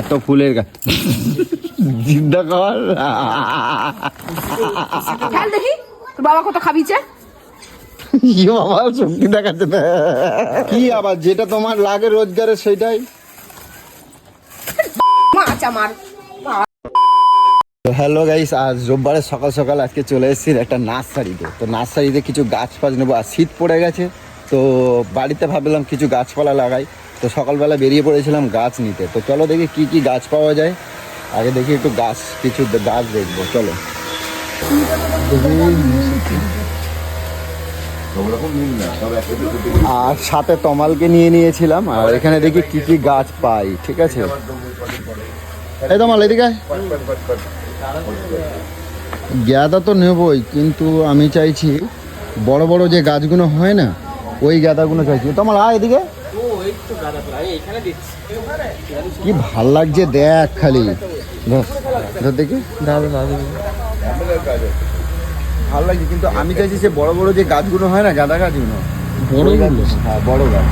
এত ফুলের গাছ চিন্তা কর দেখি? তোর বাবা কত খাবিছে কি বাবা শক্তি দেখাচ্ছে না কি আবার যেটা তোমার লাগে রোজগারে সেটাই? মাছ আমার হ্যালো গাইস আজ রোববারে সকাল সকাল আজকে চলে এসেছি একটা নার্সারিতে। তো নার্সারিতে কিছু গাছ ফাছ নেব। আর শীত পড়ে গেছে তো বাড়িতে ভাবলাম কিছু গাছপালা লাগাই। তো সকালবেলা বেরিয়ে পড়েছিলাম গাছ নিতে। তো চলো দেখি কি কি গাছ পাওয়া যায়। আগে দেখি একটু গাছ, কিছু গাছ দেখব, চলো। আর সাথে তমালকে নিয়ে নিয়েছিলাম, আর এখানে দেখি কি কি গাছ পাই, ঠিক আছে? এই তমাল, এদিকে। গ্যাদা তো নেবই, কিন্তু আমি চাইছি বড় বড় যে গাছগুলো হয় না, ওই গাঁদাগুলো চাইছি। তোমার আয় এদিকে। কি ভালো লাগছে দেখ খালি। দেখি। ভালো লাগছে কিন্তু আমি চাইছি সে বড় বড় যে গাছগুলো হয় না গাঁদা গাছগুলো। বড় হ্যাঁ বড় গাছ।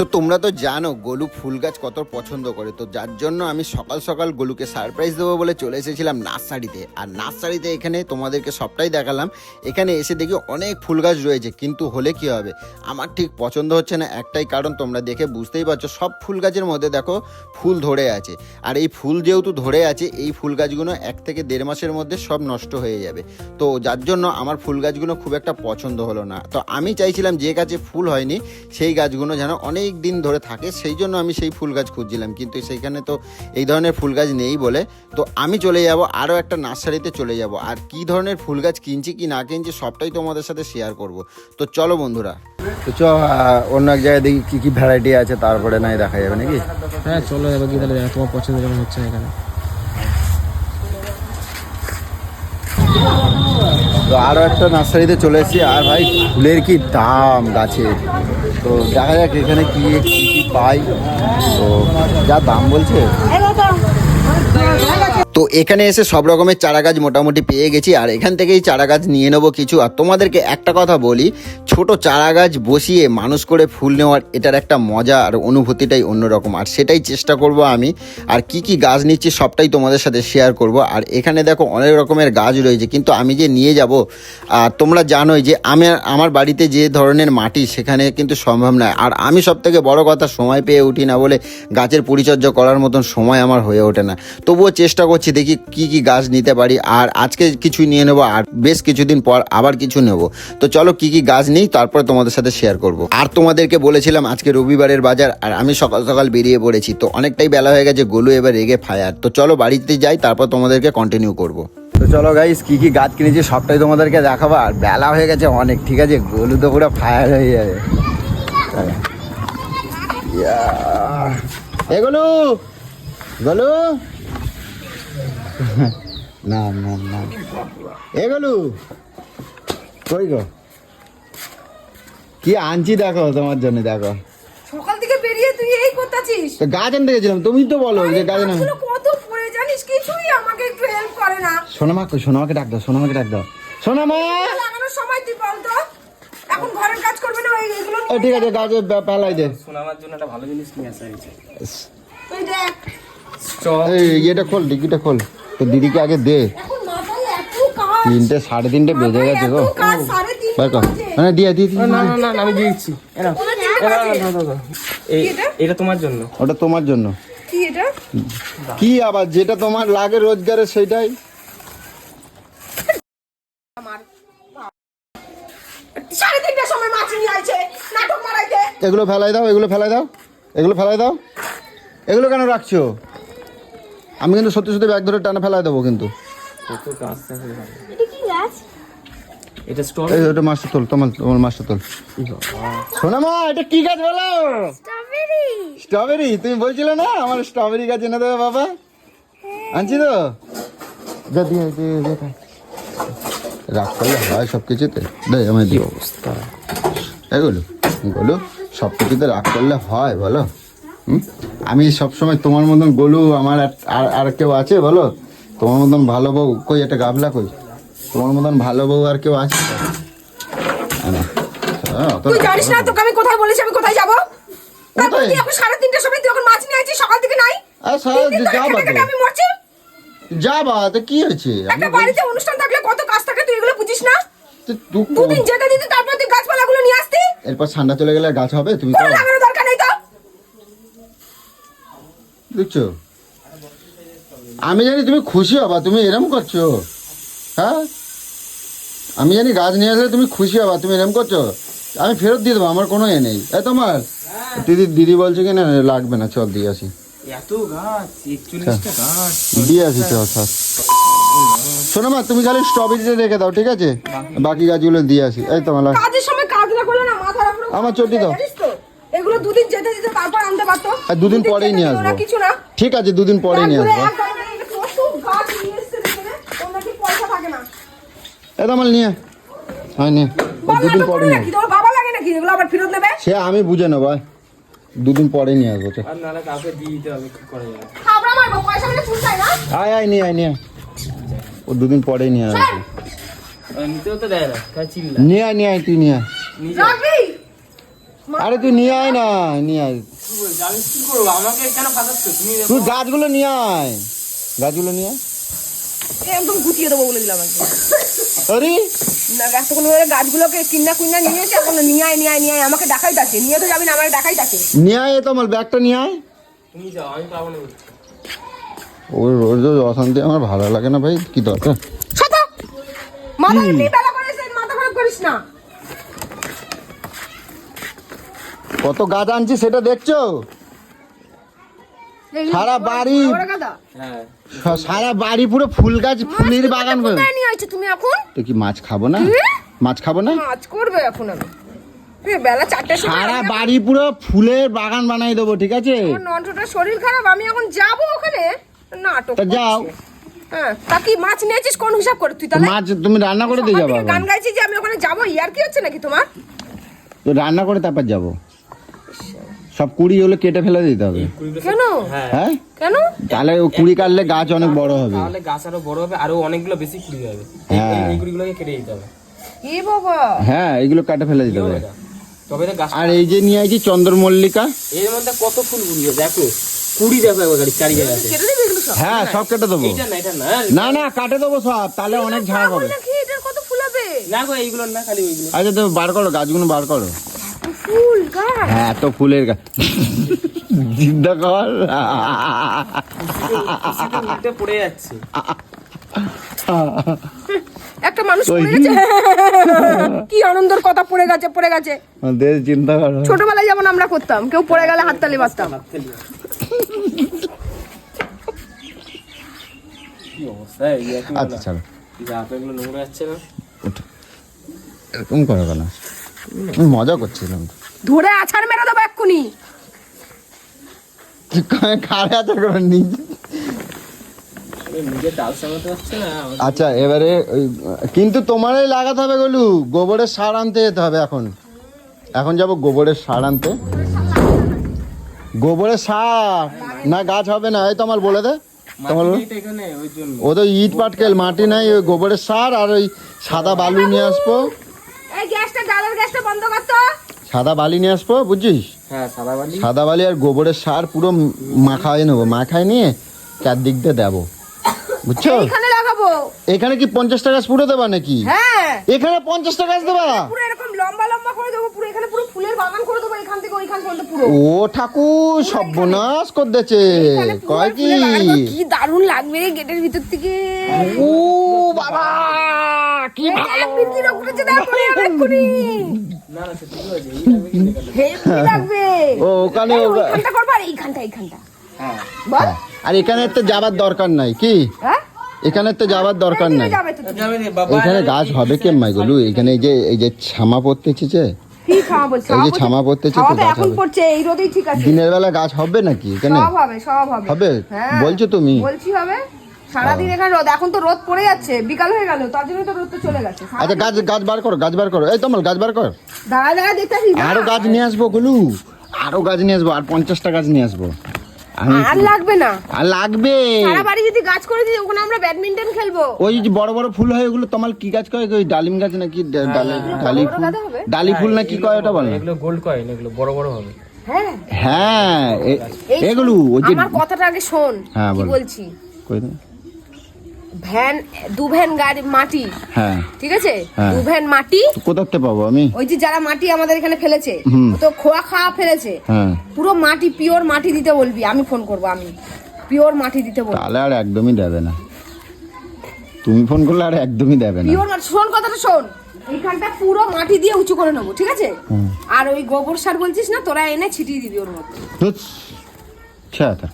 তো তোমরা তো জানো গোলু ফুল গাছ কত পছন্দ করে। তো যার জন্য আমি সকাল সকাল গোলুকে সারপ্রাইজ দেবো বলে চলে এসেছিলাম নার্সারিতে। আর নার্সারিতে এখানে তোমাদেরকে সবটাই দেখালাম। এখানে এসে দেখি অনেক ফুল গাছ রয়েছে, কিন্তু হলে কি হবে? আমার ঠিক পছন্দ হচ্ছে না, একটাই কারণ তোমরা দেখে বুঝতেই পারছ, সব ফুল গাছের মধ্যে দেখো ফুল ধরে আছে। আর এই ফুল যেহেতু ধরে আছে, এই ফুল গাছগুলো এক থেকে দেড় মাসের মধ্যে সব নষ্ট হয়ে যাবে। তো যার জন্য আমার ফুল গাছগুলো খুব একটা পছন্দ হলো না। তো আমি চাইছিলাম যে গাছে ফুল হয়নি, সেই গাছগুলো যেন অনেক দিন ধরে থাকে সেই জন্য আমি সেই ফুল গাছ খুঁজছিলাম। কিন্তু সেইখানে তো এই ধরনের ফুল গাছ নেই বলে তো আমি চলে যাব আরও একটা নার্সারিতে চলে যাব। আর কি ধরনের ফুল গাছ কিনছি কি না কিনছি সবটাই তোমাদের সাথে শেয়ার করব। তো চলো বন্ধুরা। তো চ অন্য এক জায়গায় দেখি কী কী ভ্যারাইটি আছে তারপরে নাই দেখা যাবে নাকি? হ্যাঁ চলো এবার কি তাহলে তোমার পছন্দ যেমন হচ্ছে না এখানে। তো আরও একটা নার্সারিতে চলে এসেছি। আর ভাই ফুলের কি দাম গাছে তো দেখা যাক এখানে কি পাই। তো যা দাম বলছে। তো এখানে এসে সব রকমের চারা গাছ মোটামুটি পেয়ে গেছি, আর এখান থেকেই চারা গাছ নিয়ে নেব কিছু। আর তোমাদেরকে একটা কথা বলি, ছোট চারা গাছ বসিয়ে মানুষ করে ফুল নেওয়ার এটার একটা মজা আর অনুভূতিটাই অন্যরকম। আর সেটাই চেষ্টা করব আমি। আর কি কি গাছ নিচ্ছি সবটাই তোমাদের সাথে শেয়ার করব। আর এখানে দেখো অনেক রকমের গাছ রয়েছে, কিন্তু আমি যে নিয়ে যাব, আর তোমরা জানোই যে আমি আমার বাড়িতে যে ধরনের মাটি, সেখানে কিন্তু সম্ভব নয়। আর আমি সব থেকে বড় কথা, সময় পেয়ে উঠি না বলে গাছের পরিচর্যা করার মতন সময় আমার হয়ে ওঠে না। তবুও চেষ্টা করছি দেখি কি কি গাছ নিতে পারি। আর আজকে কিছু নিয়ে নেব, আর বেশ কিছুদিন পর আবার কিছু নেব। তো চলো কি কি গাছ নিই, তারপরে তোমাদের সাথে শেয়ার করব। আর তোমাদেরকে বলেছিলাম, আজকে রবিবারের বাজার, আর আমি সকাল সকাল বেরিয়ে পড়েছি। তো অনেকটাই বেলা হয়ে গেছে, গোলু এবার রেগে ফায়ার। তো চলো বাড়িতে যাই, তারপর তোমাদেরকে কন্টিনিউ করব। তো চলো গাইস কি কি গাছ কিনেছি সবটাই তোমাদেরকে দেখাবো। আর বেলা হয়ে গেছে অনেক, ঠিক আছে? গোলু তো পুরো ফায়ার হয়ে যাবে এগুলো গলু। না না না। এগুলো কই গো? কি আনছি দেখো তোমার জন্য দেখো। সকাল থেকে বেরিয়ে তুই এই করতেছিস? তো গাছ আনতে গেছিলাম তুমি তো বলো যে গাছ আনা কত পড়ে জানিস? কিছুই আমাকে একটু হেল্প করে না। সোনামা কই? সোনামাকে ডাক দাও সোনামাকে ডাক দাও। সোনামা! লাগানোর সময় তুই বল তো। এখন ঘরের কাজ করবে না ও ঠিক আছে গাছে পেলাই দে। শোনাবার জন্য একটা ভালো জিনিস নিয়ে আসা হয়েছে। তুই দেখ। এই ইয়েটা খোল ডিকিটা খোল। তো দিদিকে আগে দে। তিনটে সাড়ে তিনটে বেজে গেছে গো। মানে দিয়ে দিয়ে দিয়ে। না না আমি দিয়ে দিচ্ছি। এটা? এটা তোমার জন্য। ওটা তোমার জন্য। কি এটা? কি আবার যেটা তোমার লাগে রোজগারে সেটাই এগুলো ফেলাই দাও এগুলো ফেলাই দাও এগুলো ফেলাই দাও। এগুলো কেন রাখছো? আমি কিন্তু সত্যি সত্যি ব্যাগ ধরে টানা ফেলাই দেবো কিন্তু। এটা কি স্টল এই ওটা মাছটা তোল তোমার তোমার মাছটা তোল। শোনা মা এটা কি গাছ বলো? স্ট্রবেরি। স্ট্রবেরি তুমি বলছিলে না? আমার স্ট্রবেরি গাছ এনে দেবে বাবা। আনছি তো? যা দিয়ে দিয়ে দিয়ে রাগ করলে হয় সব কিছুতে দে আমায় দিও। অবস্থা? এগুলো গোলু সব কিছুতে রাগ করলে হয় বলো? আমি সবসময় তোমার মতন গোলু আমার আর- আর কেউ আছে বলো? তোমার মতন ভালো বউ কই? একটা গাবলা কই? তোমার মতন ভালো বউ আর কেউ আছে? না, হ্যাঁ, অত তুই জানিস না তোকে আমি কোথায় বলেছি আমি কোথায় যাব? তারপর কোথায়? তুই এখন সাড়ে তিনটার সময় তুই এখন মাছ নিয়ে আইছিস সকাল থেকে নাই? যা খেটে বাদ আমি মরছি? যা বা তো কি হয়েছে? একটা বাড়িতে অনুষ্ঠান থাকলে কত কাজ থাকে তুই এগুলো বুঝিস না? তো তুই দুদিন যেতে দিতে তারপর তুই গাছপালাগুলো নিয়ে আসতি? এরপর ঠান্ডা চলে গেলে গাছ হবে? তুমি কোনো তো লাগানোর দরকার নেই তো। দেখছ? আমি জানি তুমি খুশি হবা তুমি এরম করছ। হ্যাঁ? আমি জানি গাছ নিয়ে আসলে তুমি খুশি হবা তুমি এরম করছ। আমি ফেরত দিয়ে দেবো আমার কোনো এ নেই। এ তোমার? দিদি দিদি বলছে কি না লাগবে না চল দিয়ে আসি। গাছ দিয়ে আসি চল চল। শোনো মা তুমি খালি স্ট্রবেরিটা রেখে দাও ঠিক আছে? বাকি। গাছগুলো দিয়ে আসি। এই তোমার লাগ- কাজের সময় কাজ না করলে না মাথার উপরে আমার চটি দাও। জানিস তো? এগুলো দুদিন যেতে দিতে তারপর আনতে পারতো আর দুদিন পরেই নিয়ে আসব। ঠিক আছে দুদিন পরেই নিয়ে আসব। এক গাড়ি নিয়ে। হ্যাঁ নিয়ে। ও বাবা দুদিন পরে নিয়ে রাখি, তোর বাবা লাগে নাকি? এগুলো আবার ফেরত নেবে? সে আমি বুঝে নেব। দুদিন পরে নিয়ে আসব আয় আয় নিয়ে আয় নিয়ে। ও দুদিন পরে নিয়ে আসব। আর নিতেও তো দেয় না তাই চিল্লা নিয়ে আয় নিয়ে আয় তুই নিয়ে আয়। আরে তুই নিয়ে আয় না নিয়ে আয়। কেন তুই গাছগুলো নিয়ে আয়। গাছগুলো নিয়ে আয়। একদম গুটিয়ে দেবো বলে দিলাম একদম। আরে না এতক্ষণ ধরে গাছগুলোকে কিনা কিনা নিয়েছে এখন নিয়ে আয় নিয়ে আয় নিয়ে আয় আমাকে ডাকাই আছে নিয়ে তো যাবি না আমার ডাকাই আছে নিয়ে আয় এ তোমার ব্যাগটা নিয়ে আয়। তুমি যাও আমি পাবো না ও রোজ রোজ অশান্তি আমার ভালো লাগে না ভাই কি দরকার? মাথা বেলা করে মাথা খারাপ করিস না। কত গাছ আনছি সেটা দেখছ? সারা বাড়ি। হ্যাঁ। সারা বাড়ি পুরো ফুল গাছ ফুলের বাগান করে তুমি এখন? তো কি মাছ খাব না? মাছ খাব না? মাছ করবে এখন আমি। বেলা চারটের সারা বাড়ি পুরো ফুলের বাগান বানাই দেবো ঠিক আছে? আমার শরীর খারাপ আমি এখন যাব ওখানে। নাটক যাও। হ্যাঁ তা কি মাছ নিয়েছিস? কোন হিসাব করে তুই তাহলে? মাছ তুমি রান্না করে দিয়ে যাব গান গাইছি যে আমি ওখানে যাব ইয়ার কি হচ্ছে নাকি তোমার? তো রান্না করে তারপর যাব। সব কুড়ি হলে কেটে ফেলে দিতে হবে। কেন? হ্যাঁ। হ্যাঁ? কেন? তাহলে ও কুড়ি কাটলে গাছ অনেক বড় হবে। তাহলে গাছ আরও বড় হবে আরও অনেকগুলো বেশি কুড়ি হবে। হ্যাঁ। এই কুড়িগুলোকে কেটে দিতে হবে। বাবা। হ্যাঁ এগুলো কাটে ফেলে দিতে হবে। তবে আর এই যে নিয়ে আইছি চন্দ্রমল্লিকা। এর মধ্যে কত ফুল বুঝবে দেখো। কুড়ি দেখো একবার গাড়ি চারি জায়গা আছে। কেটে দিবি এগুলো সব? হ্যাঁ সব কেটে দেবো। না না না না কাটে দেবো সব তাহলে অনেক ঝাড় হবে। কত ফুল হবে? না গো এইগুলো না খালি ওইগুলো। আচ্ছা তো বার করো গাছগুলো বার করো। ফুল গাছ। হ্যাঁ এত ফুলের গাছ। চিন্তা কর। পড়ে যাচ্ছে। একটা মানুষ পড়ে গেছে। কি আনন্দের কথা পড়ে গেছে পড়ে গেছে। দেশ চিন্তা করো। ছোটবেলায় যেমন আমরা করতাম কেউ পড়ে গেলে হাততালি বাজতাম। আচ্ছা ছাড়ো যা এগুলো নোংরা যাচ্ছে না? এরকম করো কেন? আমি মজা করছিলাম। তো। ধরে আছাড় মেরে দেবো এক্ষুনি। কি করে কারে আছে করে নিজে আমার- আচ্ছা এবারে ওই, কিন্তু তোমারই লাগাতে হবে গলু গোবরের সার আনতে যেতে হবে এখন। এখন যাব গোবরের সার আনতে। গোবরের সার না গাছ হবে না এই তোমার বলে দে। তোমার তো ও তো ইট পাটকেল মাটি নাই ওই গোবরের সার আর ওই সাদা বালু নিয়ে আসব। এই গ্যাসটা ডালের গ্যাসটা বন্ধ কর তো। সাদা বালি নিয়ে আসব বুঝছিস? হ্যাঁ সাদা বালি। সাদা বালি আর গোবরের সার পুরো মাখায় নেব মাখায় নিয়ে চারদিক দিয়ে দেবো। বুঝছ? এইখানে লাগাবো। এখানে কি পঞ্চাশ টাকা পুরো দেবা নাকি? হ্যাঁ। এখানে পঞ্চাশ টাকা দেবা? পুরো এরকম লম্বা লম্বা করে দেবো পুরো এখানে পুরো ফুলের বাগান করে দেবো এখান থেকে ওইখান পর্যন্ত পুরো। ও ঠাকুর সর্বনাশ করতেছে। এখানে কয় কি। কি দারুণ লাগবে রে গেটের ভিতর থেকে। ও বাবা! কি ভালো? এক্ষুনি না না? হেভি লাগবে? ও ওখানে করব আর এইখানটা এইখানটা। হ্যাঁ বল। আর এখানে তো যাবার দরকার নাই কি? হ্যাঁ? এখানে তো যাবার দরকার নাই। যাবে তো তুমি। যাবে রে বাবা এখানে গাছ হবে কেমন গুলু এখানে এই যে এই যে ছামা পড়তেছে যে কি খাওয়া বলছো এই যে ছামা পড়তেছে তো গাছ এখন পড়ছে এই রোদেই ঠিক আছে। দিনের বেলা গাছ হবে নাকি এখানে? সব হবে সব হবে। হবে? হ্যাঁ। বলছো তুমি? বলছি হবে। সারাদিন এখানে রোদ এখন তো রোদ পড়ে যাচ্ছে বিকাল হয়ে গেল তার জন্য তো রোদ তো চলে গেছে। আচ্ছা গাছ গাছ বার করো গাছ বার করো। এই তোমার গাছ বার কর। দাঁড়া দাঁড়া দেখতেছি আরও গাছ নিয়ে আসব গুলু। আরও গাছ নিয়ে আসব আর পঞ্চাশটা গাছ নিয়ে আসব। আর লাগবে না। আর লাগবে। সারা বাড়ি যদি গাছ করে দিই ওখানে আমরা ব্যাডমিন্টন খেলব। ওই যে বড় বড় ফুল হয় ওগুলো তোমার কি গাছ কয়? ওই ডালিম গাছ নাকি ডালি ডালি ফুল? ডালি ফুল না কি কয় ওটা বল এগুলো গোল্ড কয়েন এগুলো বড় বড় হবে। হ্যাঁ। হ্যাঁ এগুলো ওই যে আমার কথাটা আগে শোন হ্যাঁ, কি বলছি? কই? ভ্যান দু ভ্যান গাড়ি মাটি। হ্যাঁ। ঠিক আছে? হ্যাঁ। দু ভ্যান মাটি। কোথাতে পাবো আমি? ওই যে যারা মাটি আমাদের এখানে ফেলেছে তো খোয়া খাওয়া ফেলেছে। হ্যাঁ। পুরো মাটি পিওর মাটি দিতে বলবি আমি ফোন করব আমি। পিওর মাটি দিতে বলবি। তাহলে আর একদমই দেবে না। তুমি ফোন করলে আর একদমই দেবে না। পিওর মাটি শোন কথাটা শোন। এইখানটা পুরো মাটি দিয়ে উঁচু করে নেব ঠিক আছে? আর ওই গোবর সার বলছিস না তোরা এনে ছিটিয়ে দিবি ওর মধ্যে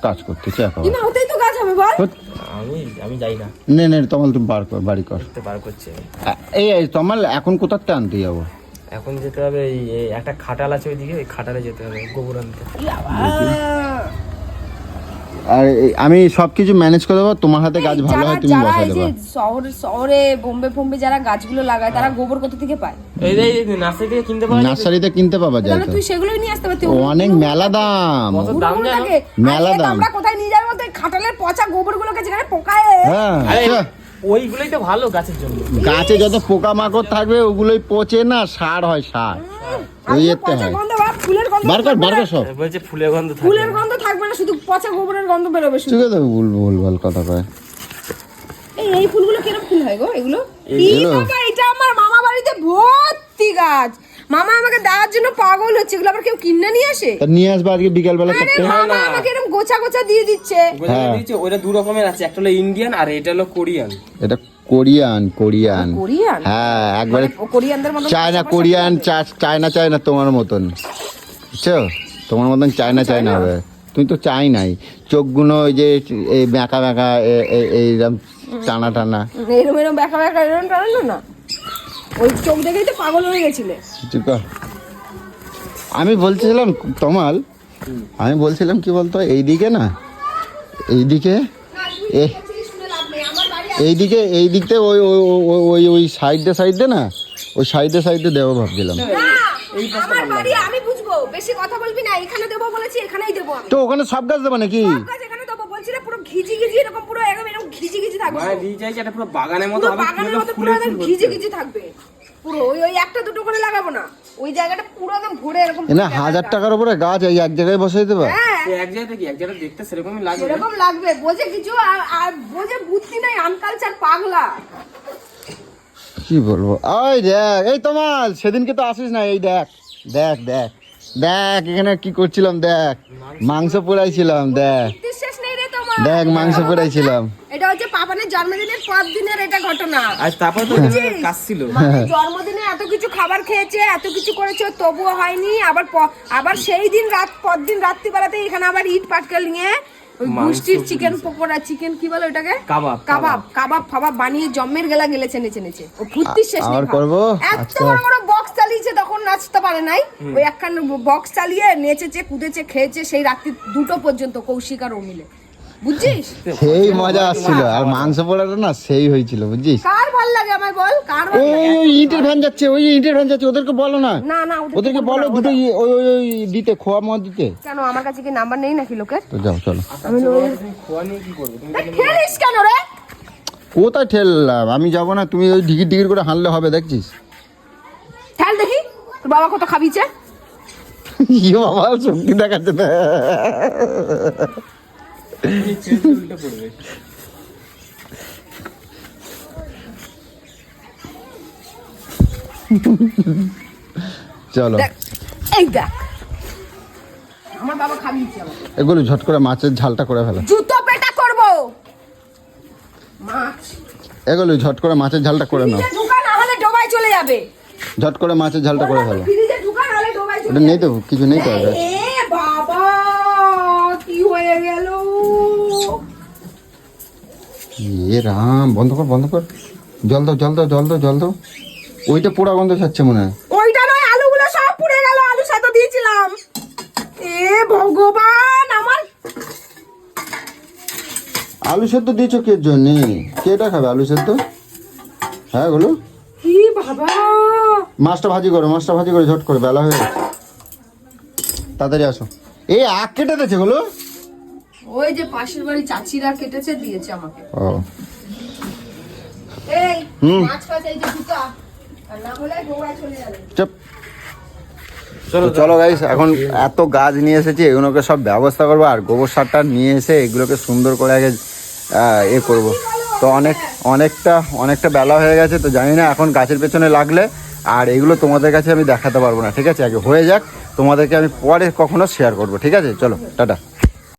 কাজ করতে কিনা ওতেই তো গাছ হবে বল। আমি আমি যাই না। নে নে তোমাল তুমি বার কর বাড়ি কর। করতে বার করছে এই এই তোমাল এখন কোথাতে আনতে যাব? এখন যেতে হবে এই এই একটা খাটাল আছে ওইদিকে ওই খাটালে যেতে হবে গোবর আনতে। আর এই- আমি সবকিছু ম্যানেজ করে দেবো তোমার হাতে গাছ ভালো হয় তুমি যারা বসাই এই যে দেবো শহরে শহরে বোম্বে ফোম্বে যারা গাছগুলো লাগায় তারা গোবর কোথা থেকে পায়? এই যে এই নার্সারি থেকে কিনতে নার্সারিতে কিনতে পাবা যায় তাহলে তো। তুই সেগুলোই নিয়ে আসতে পারতি অনেক মেলা দাম। কত দাম জানো মেলা দাম। আমরা কোথায় নিয়ে যাব? খাটালের পচা গোবর গুলোকে যেখানে পোকায়। হ্যাঁ। আরে ওইগুলোই তো ভালো গাছের জন্য। গাছে যত পোকামাকড় থাকবে ওগুলোই পচে না সার হয় সার। ওই এতে হয়। গন্ধ ফুলের গন্ধ বার কর থাকবে বার না। কর সব বলছে ফুলের গন্ধ থাকে ফুলের গন্ধ থাকবে না শুধু পচা গোবরের গন্ধ শুধু। ভুল ভুল কথা কয়। এই এই ফুলগুলো কীরকম ফুল হয় গো এগুলো? এগুলো? এই বাবা, এটা আমার মামা বাড়িতে ভর্তি গাছ। মামা আমাকে দেওয়ার জন্য পাগল হচ্ছে এগুলো আবার কেউ কিনে নিয়ে আসে? তা নিয়ে আসবে আজকে বিকাল বেলা আরে চারটে মামা আমাকে এরকম গোছা গোছা দিয়ে দিচ্ছে। হ্যাঁ। দিয়েছে ওইটা দু রকমের আছে একটা হলো ইন্ডিয়ান আর এটা হলো কোরিয়ান এটা কোরিয়ান কোরিয়ান কোরিয়ান হ্যাঁ একবারে ও কোরিয়ানদের মতো চায়না কোরিয়ান চা- চায়না চায়না তোমার মতন। বুঝছ? তোমার মতন চায়না চায়না হবে। তুমি তো চাই নাই চোখগুলো ওই যে এই বেঁকা বেঁকা এ- এ- এইরকম টানা টানা। এরম এরম ব্যাকা ব্যাকা এরম টানালো না? ওই চোখ দেখেই তো পাগল হয়ে গেছিলে। আমি বলছিলাম তমাল আমি বলছিলাম কি বলতো এইদিকে না এইদিকে এইদিকে এই দিকতে ওই ওই- ওই- ওই ওই সাইডে সাইডে না ওই সাইডে সাইডে দেবো ভাবছিলাম। আমার বাড়ি আমি বুঝব বেশি কথা বলবি না এখানে দেবো বলেছি এখানেই দেবো আমি। তো ওখানে সব গাছ দেবো নাকি? সব গাছ এখানে দেবো বলছি না পুরো ঘিজি ঘিজি এরকম ঘিজি ঘিজি থাকবে মানে এটা পুরো বাগানের মতো হবে বাগানের মতো পুরো একদম ফুল ঘিজি। ঘিজি থাকবে। পুরো ওই ওই একটা দুটো করে লাগাবো না। ওই জায়গাটা পুরো একদম ভরে এরকম না হাজার টাকার উপরে গাছ এই এক জায়গায় বসাই দেবো? হ্যাঁ। এক জায়গায় কি? এক জায়গায় দেখতে সেরকমই লাগবে। এরকম লাগবে। বোঝে কিছু আর আর বোঝে বুদ্ধি নাই আনকালচার পাগলা। কি বলব? ওই দেখ এই তোমার সেদিনকে তো আসিস না এই দেখ দেখ দেখ দেখ এখানে কি করছিলাম দেখ? মাংস পোড়াইছিলাম দেখ। দেখ মাংস পোড়াইছিলাম। এটা হচ্ছে পাপানের জন্মদিনের পর দিনের এটা ঘটনা। আজ তারপরে তো কাজ ছিল জন্মদিনে এত কিছু খাবার খেয়েছে এত কিছু করেছে তবুও হয়নি। আবার আবার সেই দিন রাত পর দিন রাত্রিবেলাতে এখানে আবার ইট পাটকেল নিয়ে গুষ্টির চিকেন পকোড়া চিকেন কি বলে ওটাকে? কাবাব, কাবাব কাবাব। ফাবাব বানিয়ে জম্মের গেলা গেলেছে নেচে নেচে ও ফুর্তির শেষ নেই। করব? এত বড় বড় বক্স চালিয়েছে তখন নাচতে পারে নাই। ওই একখান বক্স চালিয়ে নেচেছে কুদেছে খেয়েছে সেই রাত্রি দুটো পর্যন্ত কৌশিক আর ও মিলে। বুঝছিস? সেই মজা আসছিল আর মাংস পোড়াটা না সেই হয়েছিল বুঝছিস? কার ভালো লাগে আমায় বল? কার ভালো লাগে? ওই ইটের ভ্যান যাচ্ছে ওই ইটের ভ্যান যাচ্ছে ওদেরকে বলো না। না না ওদেরকে বলো দুটো ওই ওই ওই দিতে খোয়া মদ দিতে। কেন আমার কাছে কি নাম্বার নেই নাকি লোকের? তো যাও চলো। আমি খোয়া নিয়ে কি করবে তুমি খেলিস কেন রে? কোথায় ঠেললাম? আমি যাব না তুমি ওই টিকিট টিকিট করে হানলে হবে দেখছিস? ঠেল দেখি তোর বাবা কত খাবিছে? ইয়ে বাবা শক্তি দেখাচ্ছে। চলো। এই দেখ। আমার বাবা খাবিয়েছে আমাকে এগুলো ঝট করে মাছের ঝালটা করে ফেলো। জুতো পেটা করব। মাছ। এগুলো ঝট করে মাছের ঝালটা করে নাও। ঢুকা না হলে ডোবায় চলে যাবে। ঝট করে মাছের ঝালটা করে ফেলো। ফ্রিজে ঢুকা না হলে ডোবায় চলে ওটা নেই তো কিছু নেই তো যাবে ওটা? এ বাবা কি হয়ে গেল এ রাম বন্ধ কর বন্ধ কর। জল দাও জল দাও জল দাও জল দাও। ওইটা পোড়া গন্ধ ছাড়ছে মনে হয়। ওইটা নয় আলুগুলো সব পুড়ে গেল আলু সাথে দিয়েছিলাম। এ ভগবান আমার আলু সেদ্ধ দিয়েছ কে জন্য? কেটা খাবে আলু সেদ্ধ? হ্যাঁ গুলো কি বাবা? মাছটা ভাজি করো মাছটা ভাজি করে ঝট করে বেলা হয়ে তাড়াতাড়ি আসো। এই আখ কেটে দিয়েছে গুলো ওই যে পাশের বাড়ি চাচিরা কেটেছে দিয়েছে আমাকে। ও। এই হুম। মাছ ফাছ এই যে আর না হলে ডোবায় চলে যাবে। চপ। তো চলো গাইস এখন এত গাছ নিয়ে এসেছি এগুলোকে সব ব্যবস্থা করব আর গোবর সারটা নিয়ে এসে এগুলোকে সুন্দর করে আগে এ করব। তো অনেক অনেকটা অনেকটা বেলা হয়ে গেছে তো জানি না এখন গাছের পেছনে লাগলে আর এগুলো তোমাদের কাছে আমি দেখাতে পারব না ঠিক আছে? আগে হয়ে যাক তোমাদেরকে আমি পরে কখনো শেয়ার করব ঠিক আছে? চলো টাটা।